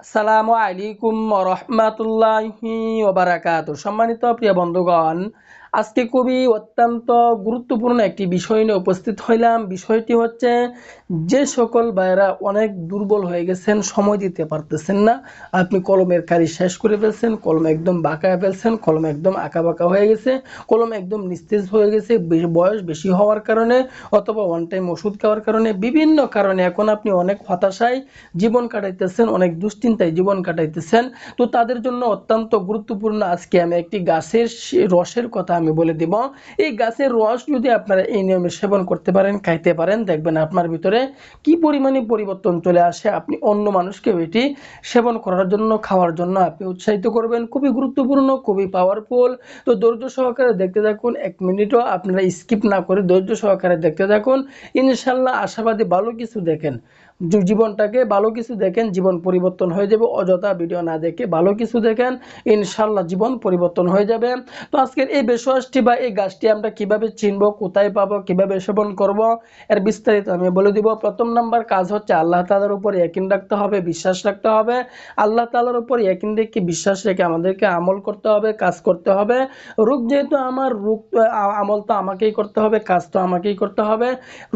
আসসালামু আলাইকুম রহমাতুল্লাহি ওবারাকাত সম্মানিত প্রিয় বন্ধুগণ আজকে খুবই অত্যন্ত গুরুত্বপূর্ণ একটি বিষয় নিয়ে উপস্থিত হইলাম। বিষয়টি হচ্ছে, যে সকল ভাইয়েরা অনেক দুর্বল হয়ে গেছেন, সময় দিতে পারতেছেন না, আপনি কলমের কারি শেষ করে ফেলছেন, কলম একদম বাঁকা ফেলছেন, কলম একদম আঁকা বাঁকা হয়ে গেছে, কলম একদম নিস্তেজ হয়ে গেছে বয়স বেশি হওয়ার কারণে অথবা ওয়ান টাইম ওষুধ খাওয়ার কারণে বিভিন্ন কারণে এখন আপনি অনেক হতাশায় জীবন কাটাইতেছেন, অনেক দুশ্চিন্তায় জীবন কাটাইতেছেন। তো তাদের জন্য অত্যন্ত গুরুত্বপূর্ণ আজকে আমি একটি গাছের রসের কথা আমি বলে দিব, এই গাছের রস যদি আপনারা এই নিয়মে সেবন করতে পারেন, খাইতে পারেন, দেখবেন আপনার ভিতরে কি পরিমাণে পরিবর্তন চলে আসে, আপনি অন্য মানুষকে এটি সেবন করার জন্য, খাওয়ার জন্য আপনি উৎসাহিত করবেন। খুবই গুরুত্বপূর্ণ, খুবই পাওয়ারফুল তো ধৈর্য সহকারে দেখতে থাকুন, এক মিনিটও আপনারা স্কিপ না করে ধৈর্য সহকারে দেখতে থাকুন। ইনশাল্লাহ আশাবাদী ভালো কিছু দেখেন। জীবনটাকে ভালো কিছু দেখেন, জীবন পরিবর্তন হয়ে যাবে। অযথা ভিডিও না দেখে ভালো কিছু দেখেন ইনশাল্লাহ জীবন পরিবর্তন হয়ে যাবে। তো আজকের এই বেশওয়াসটি বা এই গাছটি আমরা কীভাবে চিনব, কোথায় পাবো, কীভাবে সেবন করব, এর বিস্তারিত আমি বলে দিব। প্রথম নাম্বার কাজ হচ্ছে আল্লাহ তালার উপর একিন রাখতে হবে, বিশ্বাস রাখতে হবে। আল্লাহ তালার উপর একিন রেখে বিশ্বাস রেখে আমাদেরকে আমল করতে হবে, কাজ করতে হবে। রোগ যেহেতু আমার, রোগ আমল তো আমাকেই করতে হবে, কাজ তো আমাকেই করতে হবে।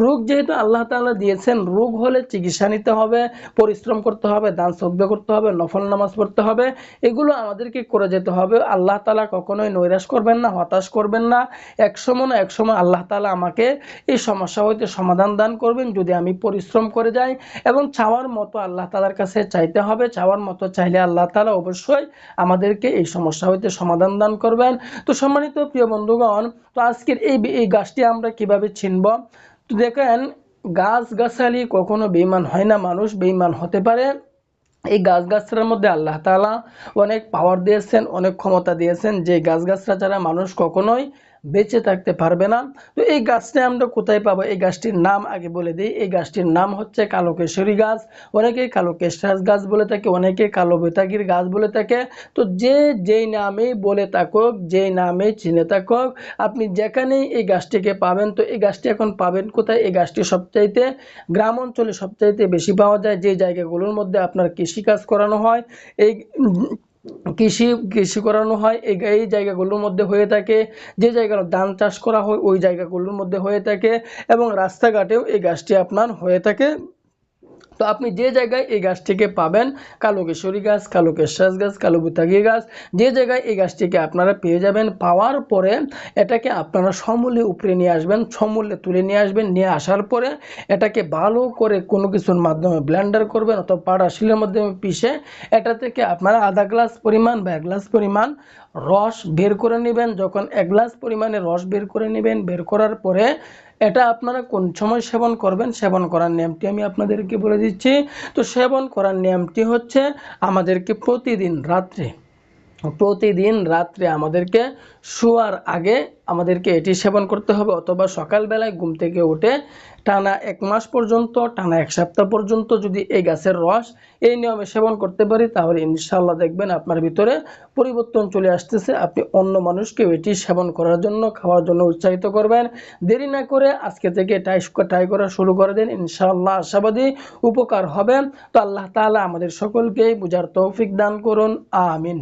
রোগ যেহেতু আল্লাহ তালা দিয়েছেন, রোগ হলে চিকিৎসা নিতে হবে, পরিশ্রম করতে হবে, দান সদ্য করতে হবে, নফল নামাজ পড়তে হবে। এগুলো আমাদেরকে করে যেতে হবে। আল্লাহ তালা কখনোই নৈরাশ করবেন না, হতাশ করবেন না। এক সময় না এক সময় আল্লাহ তালা আমাকে এই সমস্যা হইতে সমাধান দান করবেন, যদি আমি পরিশ্রম করে যাই। এবং চাওয়ার মতো আল্লাহ তালার কাছে চাইতে হবে। চাওয়ার মতো চাইলে আল্লাহ তালা অবশ্যই আমাদেরকে এই সমস্যা হইতে সমাধান দান করবেন। তো সম্মানিত প্রিয় বন্ধুগণ, তো আজকের এই এই গাছটি আমরা কীভাবে চিনব তো দেখেন গাছ গাছালি কখনো বেইমান হয় না, মানুষ বেইমান হতে পারে। এই গাছ গাছড়ার মধ্যে আল্লাহ তালা অনেক পাওয়ার দিয়েছেন, অনেক ক্ষমতা দিয়েছেন। যে গাছ গাছরা ছাড়া মানুষ কখনোই বেঁচে থাকতে পারবে না। তো এই গাছটা আমরা কোথায় পাবো? এই গাছটির নাম আগে বলে দিই। এই গাছটির নাম হচ্ছে কালো কেশরী গাছ। অনেকে কালো কেশরাজ গাছ বলে থাকে অনেকে কালো বেতাগির গাছ বলে থাকে। তো যে যেই নামেই বলে থাকুক, যেই নামে চিনে থাকুক, আপনি যেখানেই এই গাছটিকে পাবেন, তো এই গাছটি এখন পাবেন কোথায়? এই গাছটি সবচাইতে গ্রাম অঞ্চলে সবচাইতে বেশি পাওয়া যায়, যে জায়গাগুলোর মধ্যে আপনার কৃষিকাজ করানো হয়। এই কৃষি কৃষি করানো হয়, এই এই জায়গাগুলোর মধ্যে হয়ে থাকে, যে জায়গার ধান চাষ করা হয়, ওই জায়গাগুলোর মধ্যে হয়ে থাকে এবং রাস্তাঘাটেও এই গাছটি আপনার হয়ে থাকে। তো আপনি যে জায়গায় এই গাছটিকে পাবেন, কালো কেশরী গাছ, কালো কেশাস গাছ, কালো বুতাগি গাছ, যে জায়গায় এই গাছটিকে আপনারা পেয়ে যাবেন, পাওয়ার পরে এটাকে আপনারা সমূল্যে উপরে নিয়ে আসবেন সমূল্যে তুলে নিয়ে আসবেন, নিয়ে আসার পরে এটাকে ভালো করে কোনো কিছুর মাধ্যমে ব্লেন্ডার করবেন অথবা পাড়া শিলের মাধ্যমে পিষে এটা থেকে আপনারা আধা গ্লাস পরিমাণ বা এক গ্লাস পরিমাণ রস বের করে নেবেন। যখন এক গ্লাস পরিমাণে রস বের করে নেবেন, বের করার পরে এটা আপনারা কোন সময় সেবন করবেন? সেবন করার নিয়মটি আমি আপনাদেরকে বলে দিচ্ছি। তো সেবন করার নিয়মটি হচ্ছে আমাদেরকে প্রতিদিন রাত্রে প্রতিদিন রাত্রে আমাদেরকে শোয়ার আগে আমাদেরকে এটি সেবন করতে হবে, অথবা সকালবেলায় ঘুম থেকে উঠে টানা এক মাস পর্যন্ত, টানা এক সপ্তাহ পর্যন্ত যদি এই গাছের রস এই নিয়মে সেবন করতে পারি, তাহলে ইনশাল্লাহ দেখবেন আপনার ভিতরে পরিবর্তন চলে আসতেছে। আপনি অন্য মানুষকে এটি সেবন করার জন্য, খাওয়ার জন্য উৎসাহিত করবেন। দেরি না করে আজকে থেকে টাই ট্রাই করা শুরু করে দিন ইনশাল্লাহ আশাবাদী উপকার হবে। তো আল্লাহ তালা আমাদের সকলকেই বুঝার তৌফিক দান করুন, আমিন।